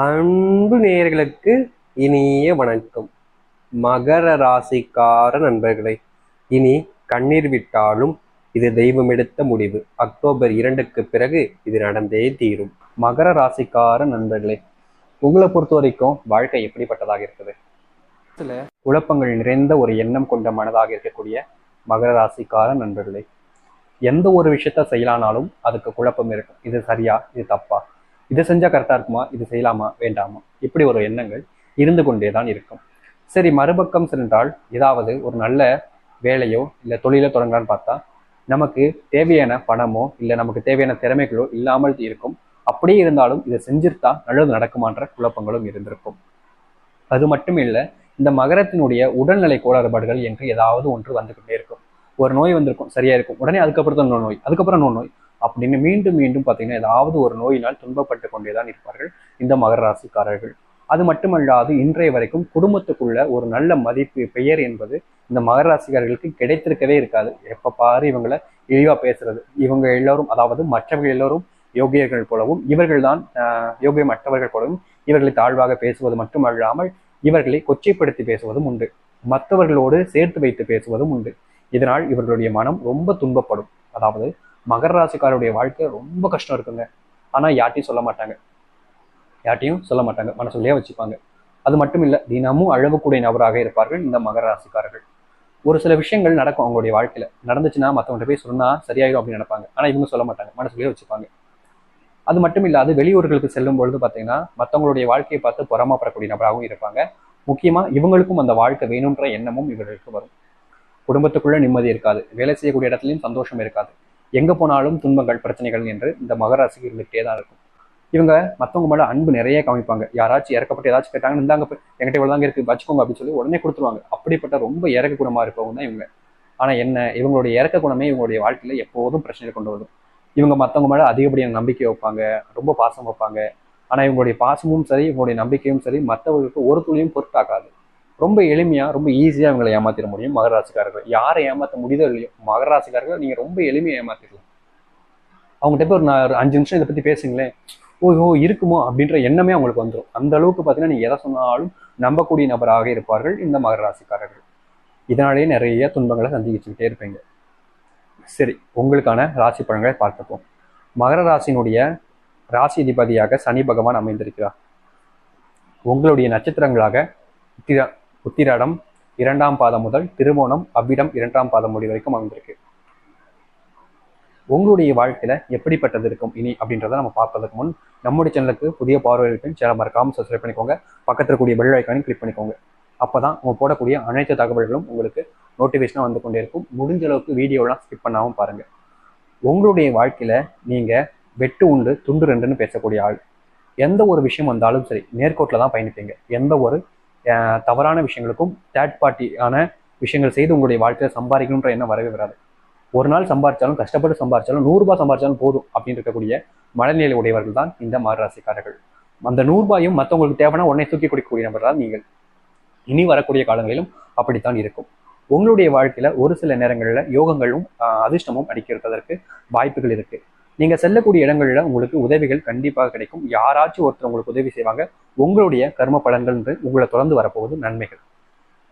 அன்பு நேயர்களுக்கு இனிய வணக்கம். மகர ராசிக்கார நண்பர்களே இனி கண்ணீர் விட்டாலும் இது தெய்வம் எடுத்த முடிவு. அக்டோபர் இரண்டுக்கு பிறகு இது நடந்தே தீரும். மகர ராசிக்கார நண்பர்களே உங்களை பொறுத்த வரைக்கும் வாழ்க்கை எப்படிப்பட்டதாக இருக்குது? சில குழப்பங்கள் நிறைந்த ஒரு எண்ணம் கொண்ட மனதாக இருக்கக்கூடிய மகர ராசிக்கார நண்பர்களே எந்த ஒரு விஷயத்த செய்யலானாலும் அதுக்கு குழப்பம் இருக்கும். இது சரியா? இது தப்பா? இதை செஞ்சால் கரெக்டா இருக்குமா? இது செய்யலாமா? வேண்டாமா? இப்படி ஒரு எண்ணங்கள் இருந்து கொண்டே தான் இருக்கும். சரி மறுபக்கம் சென்றால் ஏதாவது ஒரு நல்ல வேலையோ இல்லை தொழிலை தொடங்கலான்னு பார்த்தா நமக்கு தேவையான பணமோ இல்லை நமக்கு தேவையான திறமைகளோ இல்லாமல் இருக்கும். அப்படியே இருந்தாலும் இதை செஞ்சிருத்தா நல்லது நடக்குமான்ற குழப்பங்களும் இருந்திருக்கும். அது மட்டும் இல்லை இந்த மகரத்தினுடைய உடல்நிலை கோளாறுபாடுகள் என்று ஏதாவது ஒன்று வந்துகிட்டே இருக்கும். ஒரு நோய் வந்திருக்கும் சரியா இருக்கும். உடனே அதுக்கப்புறம் தான் நோய் அதுக்கப்புறம் நோய். அப்படின்னு மீண்டும் மீண்டும் பார்த்தீங்கன்னா ஏதாவது ஒரு நோயினால் துன்பப்பட்டு கொண்டே தான் இருப்பார்கள் இந்த மகர ராசிக்காரர்கள். அது மட்டுமல்லாது இன்றைய வரைக்கும் குடும்பத்துக்குள்ள ஒரு நல்ல மதிப்பு பெயர் என்பது இந்த மகர ராசிக்காரர்களுக்கு கிடைத்திருக்கவே இருக்காது. எப்ப பாரு இவங்களை இழிவா பேசுறது. இவங்க எல்லாரும் அதாவது மற்றவர்கள் எல்லோரும் யோகியர்கள் போலவும் இவர்கள் தான் யோகியமற்றவர்கள் போலவும் இவர்களை தாழ்வாக பேசுவது மட்டுமல்லாமல் இவர்களை கொச்சைப்படுத்தி பேசுவதும் உண்டு. மற்றவர்களோடு சேர்த்து வைத்து பேசுவதும் உண்டு. இதனால் இவர்களுடைய மனம் ரொம்ப துன்பப்படும். அதாவது மகர ராசிக்காரருடைய வாழ்க்கை ரொம்ப கஷ்டம் இருக்குங்க. ஆனா யார்ட்டையும் சொல்ல மாட்டாங்க. யார்ட்டையும் சொல்ல மாட்டாங்க. மனசுலயே வச்சுப்பாங்க. அது மட்டும் இல்ல தினமும் அழகக்கூடிய நபராக இருப்பார்கள் இந்த மகர ராசிக்காரர்கள். ஒரு சில விஷயங்கள் நடக்கும் அவங்களுடைய வாழ்க்கையில. நடந்துச்சுன்னா மற்றவங்க போய் சொன்னா சரியாயிடும் அப்படின்னு நினைப்பாங்க. ஆனா இவங்க சொல்ல மாட்டாங்க. மனசுலயே வச்சுப்பாங்க. அது மட்டும் இல்லாது வெளியூர்களுக்கு செல்லும் பொழுது பார்த்தீங்கன்னா மற்றவங்களுடைய வாழ்க்கையை பார்த்து பொறாமப்படக்கூடிய நபராகவும் இருப்பாங்க. முக்கியமா இவங்களுக்கும் அந்த வாழ்க்கை வேணுன்ற எண்ணமும் இவர்களுக்கு வரும். குடும்பத்துக்குள்ள நிம்மதி இருக்காது. வேலை செய்யக்கூடிய இடத்துலையும் சந்தோஷம் இருக்காது. எங்கே போனாலும் துன்பங்கள் பிரச்சனைகள் என்று இந்த மகராசி இருந்துகிட்டே தான் இருக்கும். இவங்க மற்றவங்க மேலே அன்பு நிறைய காமிப்பாங்க. யாராச்சும் இறக்கப்பட்டு ஏதாச்சும் கேட்டாங்க இந்தாங்க எங்கிட்ட இவ்வளோ தாங்க இருக்குது வச்சுக்கோங்க அப்படின்னு சொல்லி உடனே கொடுத்துருவாங்க. அப்படிப்பட்ட ரொம்ப இறக்க குணமாக இருப்பவங்க தான் இவங்க. ஆனால் என்ன இவங்களுடைய இறக்க குணமே இவங்களுடைய வாழ்க்கையில் எப்போதும் பிரச்சனை கொண்டு வரும். இவங்க மற்றவங்க மேலே அதிகப்படியான நம்பிக்கை வைப்பாங்க ரொம்ப பாசம் வைப்பாங்க. ஆனால் இவங்களுடைய பாசமும் சரி இவங்களுடைய நம்பிக்கையும் சரி மற்றவர்களுக்கு ஒரு துளியும் பொருட்டாக்காது ரொம்ப எளிமையாக ரொம்ப ஈஸியாக அவங்களை ஏமாத்திட முடியும் மகராசிக்காரர்கள். யாரை ஏமாற்ற முடியுதோ இல்லையோ மகராசிக்காரர்கள் நீங்கள் ரொம்ப எளிமையாக ஏமாத்திடலாம். அவங்ககிட்ட போய் ஒரு நான் அஞ்சு நிமிஷம் இதை பற்றி பேசுங்களேன். ஓ இருக்குமோ அப்படின்ற எண்ணமே அவங்களுக்கு வந்துடும் அந்த அளவுக்கு பார்த்தீங்கன்னா நீங்கள் எதை சொன்னாலும் நம்பக்கூடிய நபராக இருப்பார்கள் இந்த மகராசிக்காரர்கள். இதனாலேயே நிறைய துன்பங்களை சந்திச்சுக்கிட்டே இருப்பீங்க. சரி உங்களுக்கான ராசி பலன்களை பார்த்துப்போம். மகர ராசினுடைய ராசி அதிபதியாக சனி பகவான் அமைந்திருக்கிறார். உங்களுடைய நட்சத்திரங்களாக உத்திரா உத்திராடம் இரண்டாம் பாதம் முதல் திருவோணம் அவ்விடம் இரண்டாம் பாதம் முடி வரைக்கும் அமைந்திருக்கு. உங்களுடைய வாழ்க்கையில எப்படிப்பட்டது இருக்கும் இனி அப்படின்றத நம்ம பார்ப்பதற்கு முன் நம்முடைய சேனலுக்கு புதிய பார்வைகளுக்கு சேனல் மறக்காம சப்ஸ்கிரைப் பண்ணிக்கோங்க. பக்கத்தில் கூடிய பெல் ஐக்கானையும் கிளிக் பண்ணிக்கோங்க. அப்பதான் நம்ம போடக்கூடிய அனைத்து தகவல்களும் உங்களுக்கு நோட்டிஃபிகேஷனாக வந்து கொண்டே இருக்கும். முடிஞ்ச அளவுக்கு வீடியோலாம் ஸ்கிப் பண்ணாமல் பாருங்க. உங்களுடைய வாழ்க்கையில நீங்க வெட்டு உண்டு துண்டு ரெண்டுன்னு பேசக்கூடிய ஆள். எந்த ஒரு விஷயம் வந்தாலும் சரி நேர்கோட்டில் தான் பயணிப்பீங்க. எந்த ஒரு தவறான விஷயங்களுக்கும் தேர்ட் பார்ட்டியான விஷயங்கள் செய்து உங்களுடைய வாழ்க்கையில் சம்பாதிக்கணுன்ற எண்ணம் வரவே வராது. ஒரு நாள் சம்பாரிச்சாலும் கஷ்டப்பட்டு சம்பாரிச்சாலும் நூறுரூபா சம்பாரிச்சாலும் போதும் அப்படின்னு இருக்கக்கூடிய மனநிலை உடையவர்கள் தான் இந்த மாரராசிக்காரர்கள். அந்த நூறுபாயும் மற்றவங்களுக்கு தேவைன்னா உடனே தூக்கி கொடுக்கக்கூடிய நபர் தான் நீங்கள் இனி வரக்கூடிய காலங்களிலும் அப்படித்தான் இருக்கும். உங்களுடைய வாழ்க்கையில ஒரு சில நேரங்களில் யோகங்களும் அதிர்ஷ்டமும் அடிக்கிறதற்கு வாய்ப்புகள் இருக்கு. நீங்க செல்லக்கூடிய இடங்கள்ல உங்களுக்கு உதவிகள் கண்டிப்பாக கிடைக்கும். யாராச்சும் ஒருத்தர் உங்களுக்கு உதவி செய்வாங்க உங்களுடைய கர்ம பலன்கள் என்று உங்களை தொடர்ந்து வரப்போகுது. நன்மைகள்.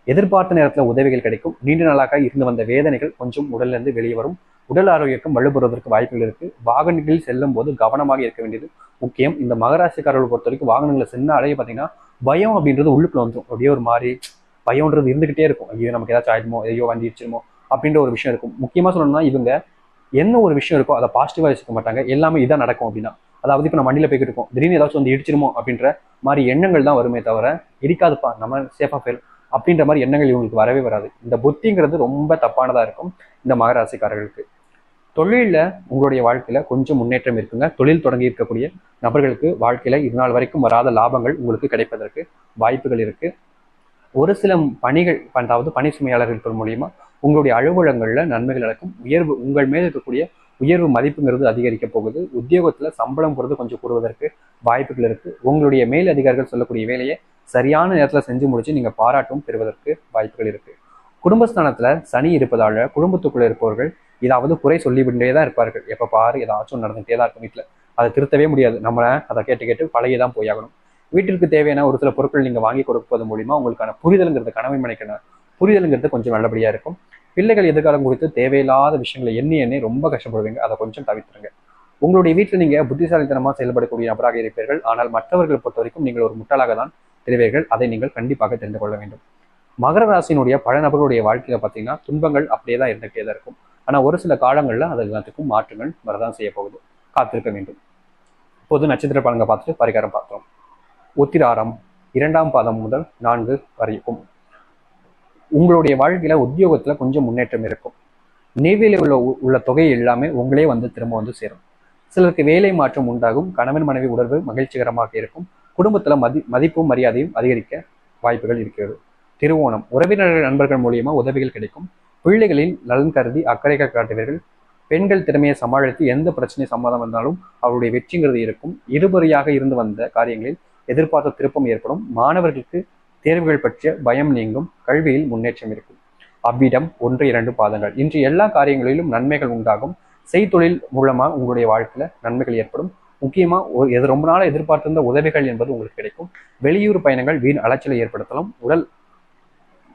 எதிர்பார்த்த நேரத்துல உதவிகள் கிடைக்கும். நீண்ட நாளாக இருந்து வந்த வேதனைகள் கொஞ்சம் உடல்ல இருந்து வெளியே வரும். உடல் ஆரோக்கியம் வலுப்பெறுவதற்கு வாய்ப்புகள் இருக்கு. வாகனங்களில் செல்லும் போது கவனமாக இருக்க வேண்டியது முக்கியம். இந்த மகராசிக்காரர்கள் பொறுத்த வரைக்கும் வாகனங்களை சென்னாலே பார்த்தீங்கன்னா பயம் அப்படின்றது உள்ளுக்குள்ள வந்துடும் அப்படியே ஒரு மாதிரி பயம்ன்றது இருந்துகிட்டே இருக்கும். ஐயோ நமக்கு ஏதாச்சும் ஆயிடுமோ? ஐயோ வண்டி இடிச்சிருமோ? அப்படின்ற ஒரு விஷயம் இருக்கும். முக்கியமா சொல்லணும்னா இவங்க என்ன ஒரு விஷயம் இருக்கோ அதை பாசிட்டிவாக யோசிக்க மாட்டாங்க. எல்லாமே இதான் நடக்கும் அப்படின்னா. அதாவது இப்போ நம்ம மண்டியில் போய்கிட்டு இருக்கோம். திடீர்னு ஏதாச்சும் வந்து இடிச்சிருமோ அப்படின்ற மாதிரி எண்ணங்கள் தான் வருமே தவிர இடிக்காதுப்பா நம்ம சேஃபாக ஃபெயில் அப்படின்ற மாதிரி எண்ணங்கள் இவங்களுக்கு வரவே வராது. இந்த புத்திங்கிறது ரொம்ப தப்பானதாக இருக்கும் இந்த மகராசிக்காரர்களுக்கு. தொழிலில் உங்களுடைய வாழ்க்கையில கொஞ்சம் முன்னேற்றம் இருக்குங்க. தொழில் தொடங்கி இருக்கக்கூடிய நபர்களுக்கு வாழ்க்கையில இதுநாள் வரைக்கும் வராத லாபங்கள் உங்களுக்கு கிடைப்பதற்கு வாய்ப்புகள் இருக்கு. ஒரு சில பணிகள் அதாவது பணி சுமையாளர்கள் மூலியமா உங்களுடைய அலுவலகங்களில் நன்மைகள் நடக்கும். உயர்வு உங்கள் மேல் இருக்கக்கூடிய உயர்வு மதிப்புங்கிறது அதிகரிக்க போகுது. உத்தியோகத்தில் சம்பளம் பொறுத்து கொஞ்சம் கூடுவதற்கு வாய்ப்புகள் இருக்கு. உங்களுடைய மேல் அதிகாரிகள் சொல்லக்கூடிய வேலையை சரியான நேரத்தில் செஞ்சு முடிச்சு நீங்கள் பாராட்டும் பெறுவதற்கு வாய்ப்புகள் இருக்கு. குடும்பஸ்தானத்தில் சனி இருப்பதால் குடும்பத்துக்குள்ளே இருப்பவர்கள் ஏதாவது குறை சொல்லிவிட்டே தான் இருப்பார்கள். எப்போ பாரு ஏதாச்சும் நடந்துகிட்டே தான் இருக்கும் வீட்டில் அதை திருத்தவே முடியாது. நம்ம அதை கேட்டு கேட்டு பழகி தான் போயாகணும் வீட்டிற்கு தேவையான ஒரு சில பொருட்கள் நீங்கள் வாங்கி கொடுப்பது மூலிமா உங்களுக்கான புரிதலுங்கிறது கனவை மனைக்கான புரிதலுங்கிறது கொஞ்சம் நல்லபடியாக இருக்கும். பிள்ளைகள் எதிர்காலம் குறித்து தேவையில்லாத விஷயங்களை எண்ணி எண்ணி ரொம்ப கஷ்டப்படுவீங்க. அதை கொஞ்சம் தவிர்த்துருங்க. உங்களுடைய வீட்டில் நீங்க புத்திசாலித்தனமாக செயல்படக்கூடிய நபராக இருப்பீர்கள். ஆனால் மற்றவர்களை பொறுத்த வரைக்கும் நீங்கள் ஒரு முட்டாளாக தான் தெரிவீர்கள். அதை நீங்கள் கண்டிப்பாக தெரிந்து கொள்ள வேண்டும். மகர ராசியினுடைய பல நபர்களுடைய வாழ்க்கையில பார்த்தீங்கன்னா துன்பங்கள் அப்படியே தான் இருந்துகிட்டே தான் இருக்கும். ஆனால் ஒரு சில காலங்களில் அது எல்லாத்துக்கும் மாற்றங்கள் வரதான் செய்ய போகுது. காத்திருக்க வேண்டும். பொது நட்சத்திர பலன்களை பார்த்துட்டு பரிகாரம் பார்த்தோம் உத்திராரம் இரண்டாம் பாதம் முதல் நான்கு வரைக்கும். உங்களுடைய வாழ்க்கையில உத்தியோகத்துல கொஞ்சம் முன்னேற்றம் இருக்கும். நேர்வையில் உள்ள உள்ள தொகை எல்லாமே உங்களே வந்து திரும்ப வந்து சேரும். சிலருக்கு வேலை மாற்றம் உண்டாகும் கணவன் மனைவி உணர்வு மகிழ்ச்சிகரமாக இருக்கும் குடும்பத்துல மதி மதிப்பும் மரியாதையும் அதிகரிக்க வாய்ப்புகள் இருக்கிறது. திருவோணம் உறவினர்கள் நண்பர்கள் மூலியமா உதவிகள் கிடைக்கும். பிள்ளைகளின் நலன் கருதி அக்கறை காட்டுவீர்கள். பெண்கள் திறமையை சமாளித்து எந்த பிரச்சனை சம்மதம் வந்தாலும் அவருடைய வெற்றிங்கிறது இருக்கும். இருபறியாக இருந்து வந்த காரியங்களில் எதிர்பார்த்த திருப்பம் ஏற்படும். மாணவர்களுக்கு தேர்வுகள் பற்றிய பயம் நீங்கும் கல்வியில் முன்னேற்றம் இருக்கும். அவ்விடம் ஒன்று இரண்டு பாதங்கள். இன்று எல்லா காரியங்களிலும் நன்மைகள் உண்டாகும். செய்தொழில் மூலமா உங்களுடைய வாழ்க்கையில நன்மைகள் ஏற்படும். முக்கியமா ஒரு எது ரொம்ப நாளாக எதிர்பார்த்திருந்த உதவிகள் என்பது உங்களுக்கு கிடைக்கும். வெளியூர் பயணங்கள் வீண் அலைச்சலை ஏற்படுத்தலாம். உடல்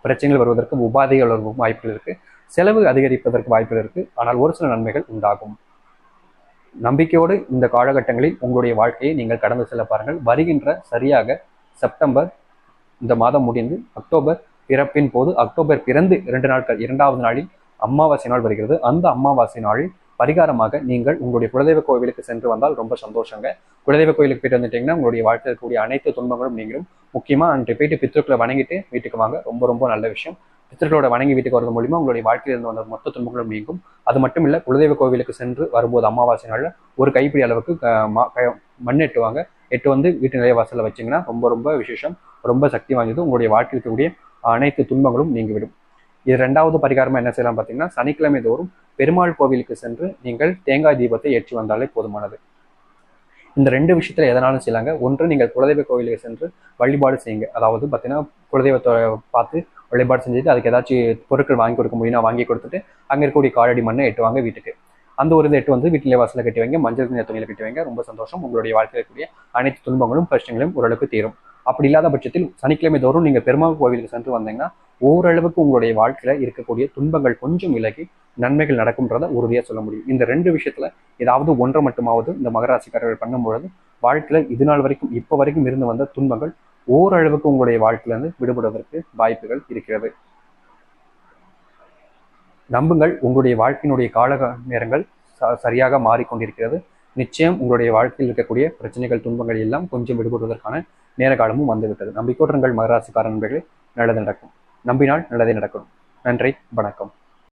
பிரச்சனைகள் வருவதற்கு உபாதைகள் வருவதற்கும் வாய்ப்புகள் இருக்கு. செலவு அதிகரிப்பதற்கு வாய்ப்புகள் இருக்கு. ஆனால் ஒரு சில நன்மைகள் உண்டாகும். நம்பிக்கையோடு இந்த காலகட்டங்களில் உங்களுடைய வாழ்க்கையை நீங்கள் கடந்து செல்ல பாருங்கள். வருகின்ற சரியாக செப்டம்பர் இந்த மாதம் முடிந்து அக்டோபர் பிறப்பின் போது அக்டோபர் பிறந்து இரண்டு நாட்கள் இரண்டாவது நாளில் அமாவாசை நாள் வருகிறது. அந்த அமாவாசை நாளில் பரிகாரமாக நீங்கள் உங்களுடைய குலதெய்வ கோவிலுக்கு சென்று வந்தால் ரொம்ப சந்தோஷங்க. குலதெய்வ கோவிலுக்கு போயிட்டு வந்துட்டீங்கன்னா உங்களுடைய வாழ்க்கையில் இருக்கக்கூடிய அனைத்து துன்பங்களும் நீங்களும் முக்கியமாக அன்று போயிட்டு பித்திருக்களை வணங்கிட்டு வீட்டுக்கு வாங்க. ரொம்ப ரொம்ப நல்ல விஷயம். பித்தர்களோட வணங்கி வீட்டுக்கு வரது மூலியமா உங்களுடைய வாழ்க்கையில் இருந்து வந்த மொத்த துன்பங்களும் நீங்கும். அது மட்டும் இல்ல குலதெய்வ கோவிலுக்கு சென்று வரும்போது அமாவாசை நாளில் ஒரு கைப்பிடி அளவுக்கு மண் எட்டுவாங்க. எட்டு வந்து வீட்டு நிலைய வாசலில் வச்சீங்கன்னா ரொம்ப ரொம்ப விசேஷம் ரொம்ப சக்தி வாய்ந்தது. உங்களுடைய வாழ்க்கையில் இருக்கக்கூடிய அனைத்து துன்பங்களும் நீங்கிவிடும். இது ரெண்டாவது பரிகாரமாக என்ன செய்யலாம் பார்த்தீங்கன்னா சனிக்கிழமை தோறும் பெருமாள் கோவிலுக்கு சென்று நீங்கள் தேங்காய் தீபத்தை ஏற்றி வந்தாலே போதுமானது. இந்த ரெண்டு விஷயத்தில் எதனாலும் செய்யலாங்க. ஒன்று நீங்கள் குலதெய்வ கோவிலுக்கு சென்று வழிபாடு செய்யுங்க. அதாவது பார்த்தீங்கன்னா குலதெய்வத்தை பார்த்து வழிபாடு செஞ்சுட்டு அதுக்கு ஏதாச்சும் பொருட்கள் வாங்கி கொடுக்க முடியும்னா வாங்கி கொடுத்துட்டு அங்கே இருக்கக்கூடிய காலடி மண்ணை எட்டு வாங்க வீட்டுக்கு. அந்த ஒரு இது எட்டு வந்து வீட்டிலே வாசலில் கட்டி வைங்க மஞ்சள் நிற துணியில் கட்டி வைங்க ரொம்ப சந்தோஷம். உங்களுடைய வாழ்க்கையில் இருக்கக்கூடிய அனைத்து துன்பங்களும் கஷ்டங்களும் ஓரளவுக்கு தீரும். அப்படி இல்லாத பட்சத்தில் சனிக்கிழமை தோறும் நீங்கள் பெருமாள் கோவிலுக்கு சென்று வந்தீங்கன்னா ஓரளவுக்கு உங்களுடைய வாழ்க்கையில் இருக்கக்கூடிய துன்பங்கள் கொஞ்சம் விலகி நன்மைகள் நடக்கும்ன்றதை உறுதியாக சொல்ல முடியும். இந்த ரெண்டு விஷயத்தில் ஏதாவது ஒன்றை மட்டுமாவது இந்த மகராசிக்காரர்கள் பண்ணும்பொழுது வாழ்க்கையில் இது நாள் வரைக்கும் இப்போ வரைக்கும் இருந்து வந்த துன்பங்கள் ஓரளவுக்கு உங்களுடைய வாழ்க்கையிலிருந்து விடுபடுவதற்கு வாய்ப்புகள் இருக்கிறது. நம்புங்கள் உங்களுடைய வாழ்க்கையினுடைய கால நேரங்கள் ச- சரியாக மாறிக்கொண்டிருக்கிறது. நிச்சயம் உங்களுடைய வாழ்க்கையில் இருக்கக்கூடிய பிரச்சனைகள் துன்பங்கள் எல்லாம் கொஞ்சம் விடுபடுவதற்கான நேர காலமும் வந்துவிட்டது நம்பிக்கோற்றங்கள் மகராசிக்கார நண்பர்களே. நல்லது நடக்கும். நம்பினால் நல்லதே நடக்கும். நன்றி வணக்கம்.